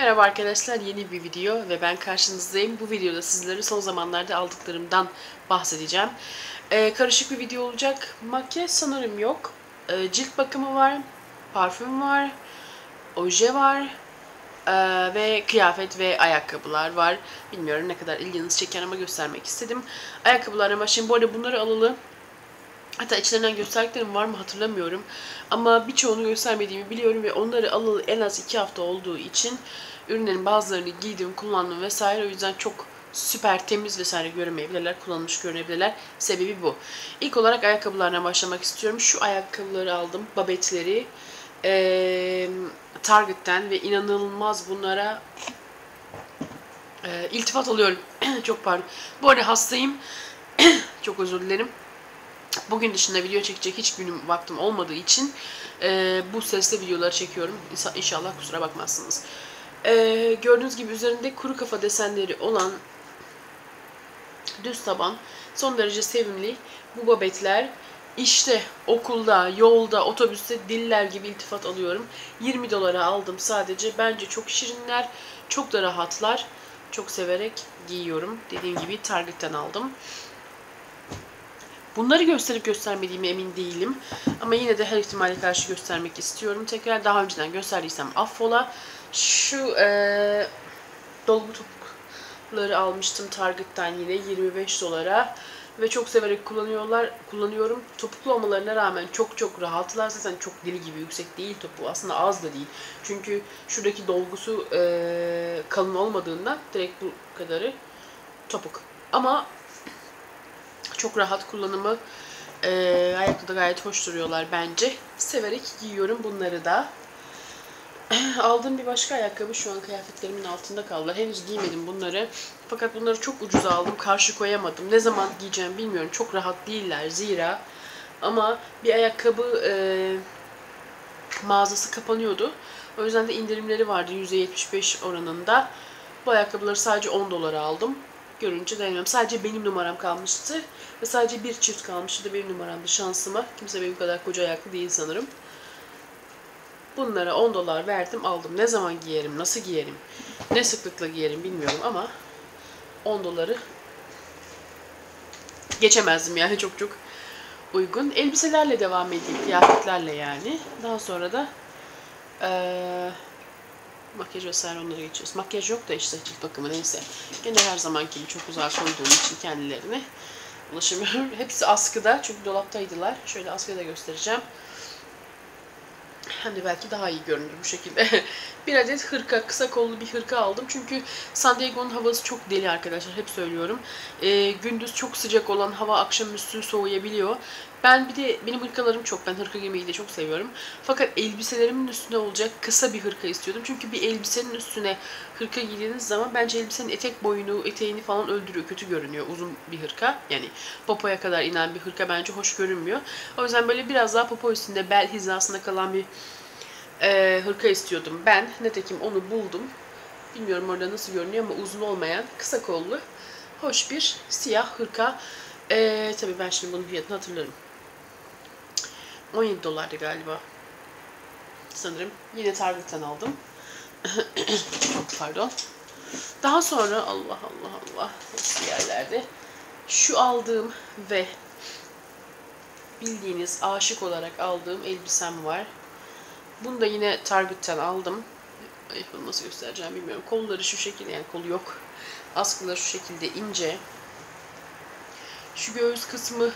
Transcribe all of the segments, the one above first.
Merhaba arkadaşlar yeni bir video ve ben karşınızdayım. Bu videoda sizlere son zamanlarda aldıklarımdan bahsedeceğim. Ee, karışık bir video olacak. Makyaj sanırım yok. Ee, cilt bakımı var, parfüm var, oje var ee, ve kıyafet ve ayakkabılar var. Bilmiyorum ne kadar ilginizi çeken ama göstermek istedim. Ayakkabılarına başlayayım. Bu arada bunları alalı Hatta içlerinden gösterdiklerim var mı hatırlamıyorum. Ama birçoğunu göstermediğimi biliyorum ve onları alalı en az 2 hafta olduğu için ürünlerin bazılarını giydim, kullandım vesaire. O yüzden çok süper temiz vesaire göremeyebilirler, kullanılmış görünebilirler. Sebebi bu. İlk olarak ayakkabılarına başlamak istiyorum. Şu ayakkabıları aldım, babetleri. Ee, Target'ten ve inanılmaz bunlara e, iltifat alıyorum. çok pardon. Bu arada hastayım. çok özür dilerim. Bugün dışında video çekecek hiç günüm vaktim olmadığı için e, bu sesle videoları çekiyorum. İnşallah kusura bakmazsınız. E, gördüğünüz gibi üzerinde kuru kafa desenleri olan düz taban son derece sevimli bu babetler işte okulda, yolda, otobüste diller gibi iltifat alıyorum. 20 dolara aldım sadece. Bence çok şirinler, çok da rahatlar. Çok severek giyiyorum. Dediğim gibi Target'ten aldım. Bunları gösterip göstermediğime emin değilim. Ama yine de her ihtimale karşı göstermek istiyorum. Tekrar daha önceden gösterdiysem affola. Şu ee, dolgu topukları almıştım Target'tan yine 25 dolara. Ve çok severek kullanıyorlar, kullanıyorum. Topuklu olmalarına rağmen çok çok rahatlar. Zaten çok deli gibi yüksek değil topuğu. Aslında az da değil. Çünkü şuradaki dolgusu ee, kalın olmadığından direkt bu kadarı topuk. Ama çok rahat kullanımı. E, ayakta da gayet hoş duruyorlar bence. Severek giyiyorum bunları da. Aldığım bir başka ayakkabı şu an kıyafetlerimin altında kaldı. Henüz giymedim bunları. Fakat bunları çok ucuz aldım. Karşı koyamadım. Ne zaman giyeceğim bilmiyorum. Çok rahat değiller zira. Ama bir ayakkabı e, mağazası kapanıyordu. O yüzden de indirimleri vardı %75 oranında. Bu ayakkabıları sadece 10 dolara aldım görünce dayanamıyorum. Sadece benim numaram kalmıştı. Ve sadece bir çift kalmıştı da benim numaramdı şansıma. Kimse benim kadar koca ayaklı değil sanırım. Bunlara 10 dolar verdim aldım. Ne zaman giyerim, nasıl giyerim, ne sıklıkla giyerim bilmiyorum ama 10 doları geçemezdim yani çok çok uygun. Elbiselerle devam edeyim, kıyafetlerle yani. Daha sonra da ee, Makyaj vesaire onlara geçiyoruz. Makyaj yok da işte cilt bakımı neyse. Gene her zamanki gibi çok uzağa koyduğum için kendilerine ulaşamıyorum. Hepsi askıda çünkü dolaptaydılar. Şöyle askıda göstereceğim. De belki daha iyi görünür bu şekilde. bir adet hırka, kısa kollu bir hırka aldım. Çünkü San Diego'nun havası çok deli arkadaşlar. Hep söylüyorum. Ee, gündüz çok sıcak olan hava akşamüstü soğuyabiliyor. Ben bir de benim hırkalarım çok. Ben hırka giymeyi de çok seviyorum. Fakat elbiselerimin üstüne olacak kısa bir hırka istiyordum. Çünkü bir elbisenin üstüne hırka giydiğiniz zaman bence elbisenin etek boyunu, eteğini falan öldürüyor. Kötü görünüyor uzun bir hırka. Yani popoya kadar inen bir hırka bence hoş görünmüyor. O yüzden böyle biraz daha popo üstünde bel hizasında kalan bir e, hırka istiyordum ben. Netekim onu buldum. Bilmiyorum orada nasıl görünüyor ama uzun olmayan, kısa kollu, hoş bir siyah hırka. E, tabii ben şimdi bunun fiyatını hatırlarım. 17 dolardı galiba. Sanırım. Yine Target'ten aldım. Pardon. Daha sonra Allah Allah Allah nasıl yerlerde şu aldığım ve bildiğiniz aşık olarak aldığım elbisem var. Bunu da yine Target'ten aldım. Ay, bunu nasıl göstereceğim bilmiyorum. Kolları şu şekilde yani kolu yok. Askıları şu şekilde ince. Şu göğüs kısmı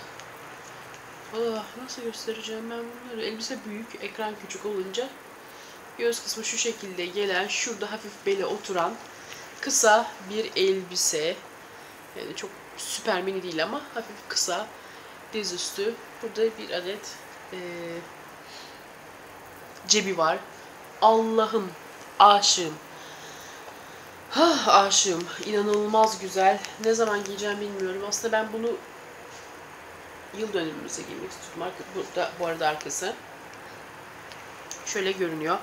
Ah, nasıl göstereceğim ben bunları? Elbise büyük, ekran küçük olunca göğüs kısmı şu şekilde gelen, şurada hafif bele oturan kısa bir elbise. Yani çok süper mini değil ama hafif kısa dizüstü. Burada bir adet e, cebi var. Allah'ım aşığım. Hah aşığım. İnanılmaz güzel. Ne zaman giyeceğim bilmiyorum. Aslında ben bunu yıl dönümümüze giymek istiyorum. Arka, burada, bu arada arkası. Şöyle görünüyor.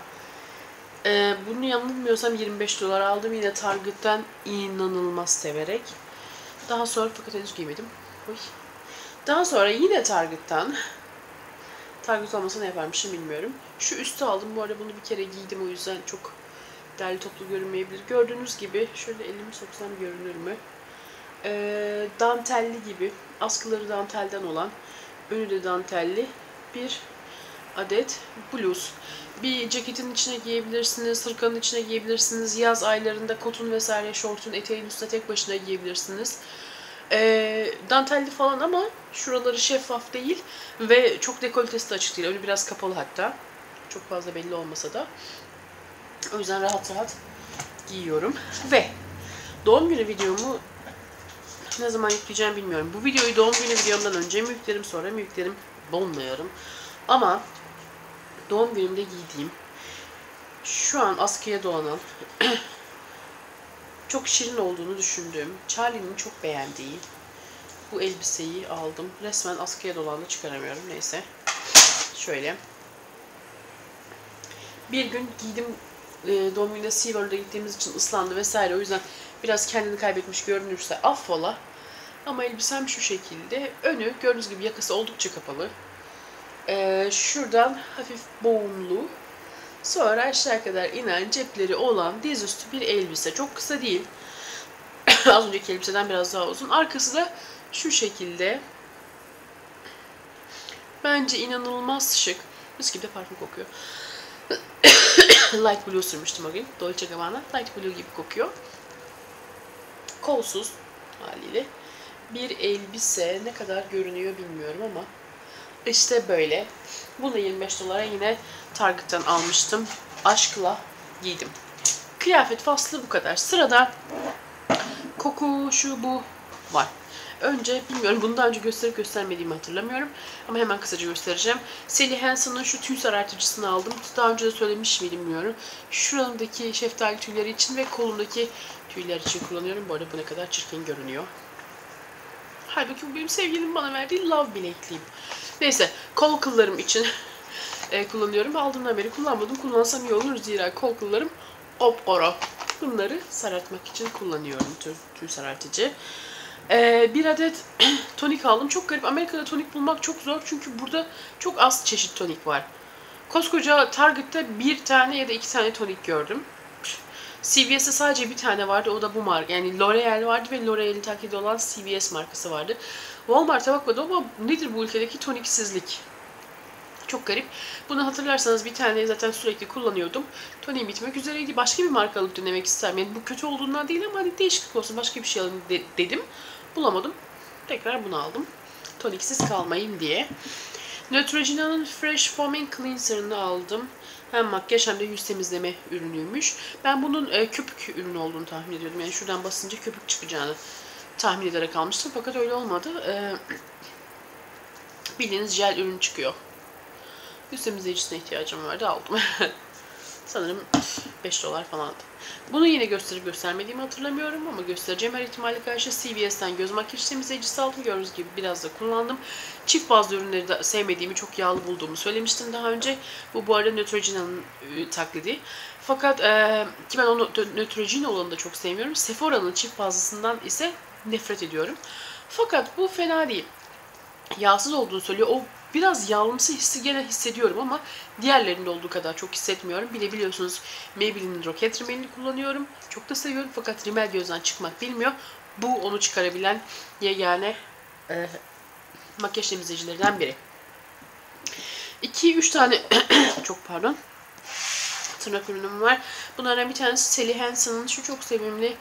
Ee, bunu yanılmıyorsam 25 dolar aldım. Yine Target'ten inanılmaz severek. Daha sonra fakat henüz giymedim. Daha sonra yine Target'tan Target olmasa ne yaparmışım bilmiyorum. Şu üstü aldım. Bu arada bunu bir kere giydim o yüzden çok derli toplu görünmeyebilir. Gördüğünüz gibi şöyle elimi soksam görünür mü? Ee, dantelli gibi, askıları dantelden olan, önü de dantelli bir adet bluz. Bir ceketin içine giyebilirsiniz, hırkanın içine giyebilirsiniz. Yaz aylarında kotun vesaire şortun eteğin üstüne tek başına giyebilirsiniz. Ee, dantelli falan ama şuraları şeffaf değil ve çok dekoltesi de açık değil. Önü biraz kapalı hatta. Çok fazla belli olmasa da. O yüzden rahat rahat giyiyorum. Ve doğum günü videomu ne zaman yükleyeceğim bilmiyorum. Bu videoyu doğum günü videomdan önce mi yüklerim sonra mı yüklerim bilmiyorum. Ama doğum günümde giydiğim şu an askıya dolanan çok şirin olduğunu düşündüğüm Charlie'nin çok beğendiği bu elbiseyi aldım. Resmen askıya dolandı çıkaramıyorum. Neyse. Şöyle. Bir gün giydim e, gününde SeaWorld'a gittiğimiz için ıslandı vesaire. O yüzden biraz kendini kaybetmiş görünürse affola. Ama elbisem şu şekilde. Önü gördüğünüz gibi yakası oldukça kapalı. Ee, şuradan hafif boğumlu. Sonra aşağı kadar inen cepleri olan dizüstü bir elbise. Çok kısa değil. Az önceki elbiseden biraz daha uzun. Arkası da şu şekilde. Bence inanılmaz şık. Mis gibi de parfüm kokuyor. Light Blue sürmüştüm o gün. Dolce Gabbana. Light Blue gibi kokuyor. Kolsuz haliyle. Bir elbise ne kadar görünüyor bilmiyorum ama işte böyle. Bunu 25 dolara yine Target'tan almıştım. Aşkla giydim. Kıyafet faslı bu kadar. Sırada koku şu bu var. Önce bilmiyorum bunu daha önce gösterip göstermediğimi hatırlamıyorum. Ama hemen kısaca göstereceğim. Sally Hansen'ın şu tüy sarartıcısını aldım. Daha önce de söylemiş miydim bilmiyorum. Şuramdaki şeftali tüyleri için ve kolumdaki tüyler için kullanıyorum. Bu arada bu ne kadar çirkin görünüyor. Halbuki bu benim sevgilim bana verdiği love bilekliğim. Neyse kol kıllarım için e, kullanıyorum. Aldığımdan beri kullanmadım. Kullansam iyi olur zira kol kıllarım oporo. Bunları sarartmak için kullanıyorum tüy, tüy sarartıcı. Ee, bir adet tonik aldım. Çok garip. Amerika'da tonik bulmak çok zor. Çünkü burada çok az çeşit tonik var. Koskoca Target'ta bir tane ya da iki tane tonik gördüm. CVS'de sadece bir tane vardı. O da bu marka. Yani L'Oreal vardı ve L'Oreal'in taklidi olan CVS markası vardı. Walmart'a bakmadım ama nedir bu ülkedeki toniksizlik? Çok garip. Bunu hatırlarsanız bir tane zaten sürekli kullanıyordum. Toniğim bitmek üzereydi. Başka bir marka alıp denemek isterim. Yani bu kötü olduğundan değil ama hani değişiklik olsun başka bir şey alayım de- dedim. Bulamadım. Tekrar bunu aldım. Toniksiz kalmayayım diye. Neutrogena'nın Fresh Foaming Cleanser'ını aldım. Hem makyaj hem de yüz temizleme ürünüymüş. Ben bunun e, köpük ürünü olduğunu tahmin ediyordum. Yani şuradan basınca köpük çıkacağını tahmin ederek almıştım. Fakat öyle olmadı. E, bildiğiniz jel ürün çıkıyor. Yüz temizleyicisine ihtiyacım vardı aldım. Sanırım 5 dolar falan. Bunu yine gösterip göstermediğimi hatırlamıyorum ama göstereceğim her ihtimale karşı CVS'ten göz makyaj temizleyicisi aldım. Gördüğünüz gibi biraz da kullandım. Çift bazlı ürünleri de sevmediğimi, çok yağlı bulduğumu söylemiştim daha önce. Bu bu arada Neutrogena'nın e, taklidi. Fakat e, ki ben onu Neutrogena olanı da çok sevmiyorum. Sephora'nın çift bazlısından ise nefret ediyorum. Fakat bu fena değil. Yağsız olduğunu söylüyor. O biraz yağlımsı hissi gene hissediyorum ama diğerlerinde olduğu kadar çok hissetmiyorum. Bir de biliyorsunuz Maybelline'in Rocket Rimel'ini kullanıyorum. Çok da seviyorum fakat rimel gözden çıkmak bilmiyor. Bu onu çıkarabilen yegane e, makyaj temizleyicilerinden biri. 2-3 tane çok pardon tırnak ürünüm var. Bunlardan bir tanesi Sally Hansen'ın şu çok sevimli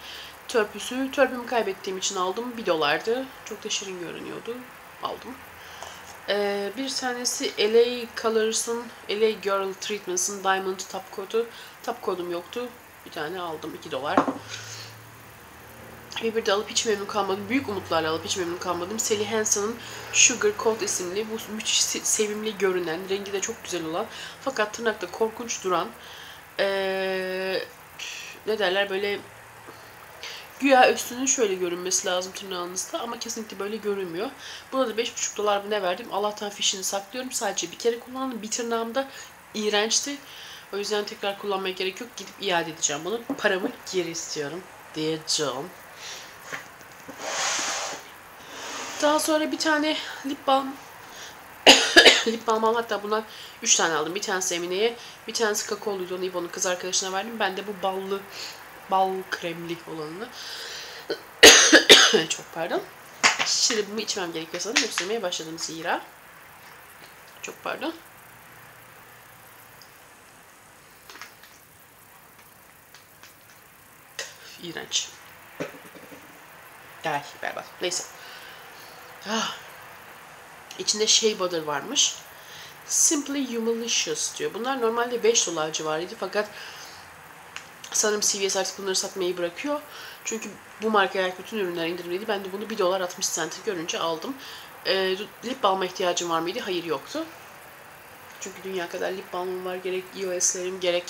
törpüsü. Törpümü kaybettiğim için aldım. 1 dolardı. Çok da şirin görünüyordu. Aldım. Ee, bir tanesi LA Colors'ın LA Girl Treatments'ın Diamond Top Coat'u. Top Coat'um yoktu. Bir tane aldım. 2 dolar. Ve bir de alıp hiç memnun kalmadım. Büyük umutlarla alıp hiç memnun kalmadım. Sally Hansen'ın Sugar Coat isimli bu müthiş sevimli görünen, rengi de çok güzel olan fakat tırnakta korkunç duran ee, ne derler böyle Güya üstünün şöyle görünmesi lazım tırnağınızda ama kesinlikle böyle görünmüyor. Buna da 5,5 dolar mı ne verdim. Allah'tan fişini saklıyorum. Sadece bir kere kullandım. Bir tırnağımda iğrençti. O yüzden tekrar kullanmaya gerek yok. Gidip iade edeceğim bunu. Paramı geri istiyorum diyeceğim. Daha sonra bir tane lip balm lip balm aldım. Hatta bundan 3 tane aldım. Bir tanesi Emine'ye, bir tanesi kakaoluydu. Onu İbo'nun kız arkadaşına verdim. Ben de bu ballı, bal kremli olanını. Çok pardon. Bunu içmem gerekiyor sanırım. Öksürmeye başladım zira. Çok pardon. İğrenç. Ay berbat. Neyse. Ah. İçinde shea butter varmış. Simply Humalicious diyor. Bunlar normalde 5 dolar civarıydı fakat sanırım CVS artık bunları satmayı bırakıyor. Çünkü bu markaya ait bütün ürünler indirimliydi. Ben de bunu 1 dolar 60 sente görünce aldım. E, lip balma ihtiyacım var mıydı? Hayır yoktu. Çünkü dünya kadar lip balmım var. Gerek iOS'lerim gerek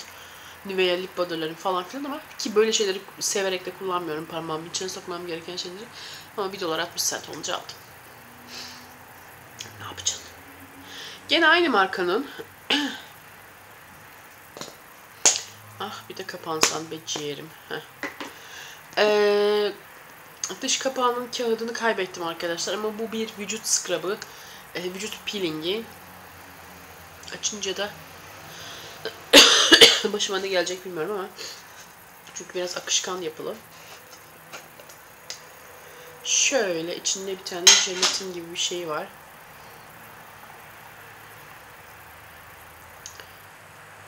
Nivea lip butter'larım falan filan ama ki böyle şeyleri severek de kullanmıyorum parmağımın içine sokmam gereken şeyleri. Ama 1 dolar 60 sent olunca aldım. Ne yapacağım? Gene aynı markanın bir de kapansan be ciğerim. Ee, dış kapağının kağıdını kaybettim arkadaşlar ama bu bir vücut scrub'ı, e, vücut peelingi. Açınca da başıma ne gelecek bilmiyorum ama çünkü biraz akışkan yapılı. Şöyle içinde bir tane jelatin gibi bir şey var.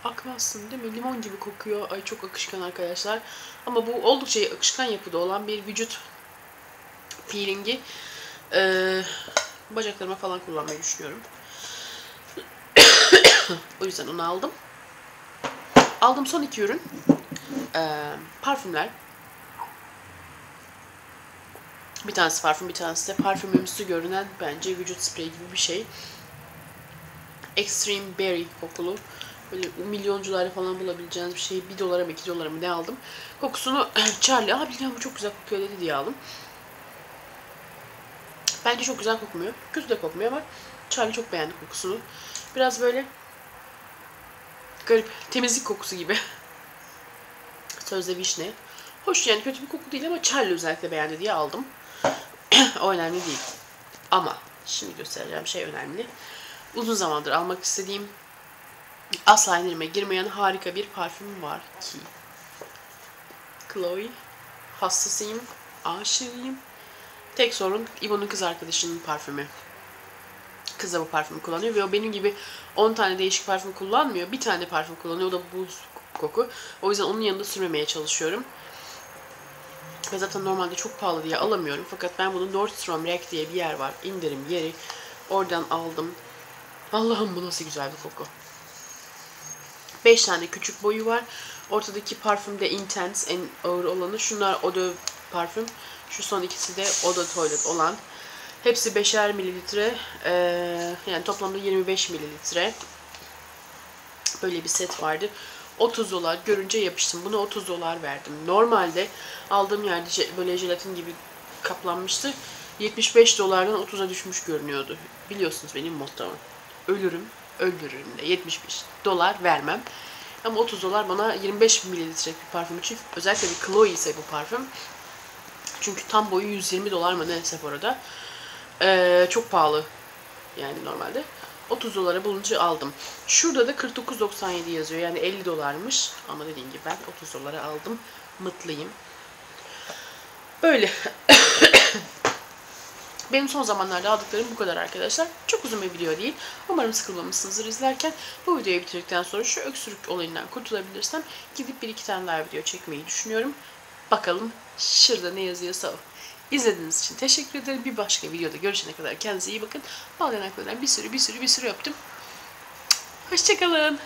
Akmazsın değil mi? Limon gibi kokuyor. Ay çok akışkan arkadaşlar. Ama bu oldukça akışkan yapıda olan bir vücut peelingi. Ee, bacaklarıma falan kullanmayı düşünüyorum. o yüzden onu aldım. Aldığım son iki ürün ee, parfümler. Bir tanesi parfüm, bir tanesi de parfümümsü görünen bence vücut spreyi gibi bir şey. Extreme Berry kokulu. Böyle milyoncularda falan bulabileceğiniz bir şey. 1 dolara mı 2 dolara mı ne aldım. Kokusunu Charlie, biliyorum bu çok güzel kokuyor dedi diye aldım. Bence çok güzel kokmuyor. Kötü de kokmuyor ama Charlie çok beğendi kokusunu. Biraz böyle garip temizlik kokusu gibi. Sözde vişne. Hoş yani kötü bir koku değil ama Charlie özellikle beğendi diye aldım. o önemli değil. Ama şimdi göstereceğim şey önemli. Uzun zamandır almak istediğim asla indirime girmeyen harika bir parfüm var ki. Chloe. Hastasıyım. Aşığıyım. Tek sorun İbo'nun kız arkadaşının parfümü. Kız da bu parfümü kullanıyor ve o benim gibi 10 tane değişik parfüm kullanmıyor. Bir tane parfüm kullanıyor. O da buz koku. O yüzden onun yanında sürmemeye çalışıyorum. Ve zaten normalde çok pahalı diye alamıyorum. Fakat ben bunu Nordstrom Rack diye bir yer var. indirim yeri. Oradan aldım. Allah'ım bu nasıl güzel bir koku. 5 tane küçük boyu var. Ortadaki parfüm de Intense en ağır olanı. Şunlar de parfüm. Şu son ikisi de de Toilet olan. Hepsi 5'er mililitre. Ee, yani toplamda 25 mililitre. Böyle bir set vardı. 30 dolar görünce yapıştım. Bunu 30 dolar verdim. Normalde aldığım yerde böyle jelatin gibi kaplanmıştı. 75 dolardan 30'a düşmüş görünüyordu. Biliyorsunuz benim mottomu. Ölürüm, öldürürüm de 75 dolar vermem. Ama 30 dolar bana 25 mililitrelik bir parfüm için özellikle bir Chloe ise bu parfüm. Çünkü tam boyu 120 dolar mı ne Sephora'da. Ee, çok pahalı yani normalde. 30 dolara bulunca aldım. Şurada da 49.97 yazıyor. Yani 50 dolarmış. Ama dediğim gibi ben 30 dolara aldım. Mutluyum. Böyle. Benim son zamanlarda aldıklarım bu kadar arkadaşlar. Çok uzun bir video değil. Umarım sıkılmamışsınızdır izlerken. Bu videoyu bitirdikten sonra şu öksürük olayından kurtulabilirsem gidip bir iki tane daha video çekmeyi düşünüyorum. Bakalım şurada ne yazıyorsa o. İzlediğiniz için teşekkür ederim. Bir başka videoda görüşene kadar kendinize iyi bakın. Bal yanaklarından bir sürü bir sürü bir sürü öptüm. Hoşçakalın.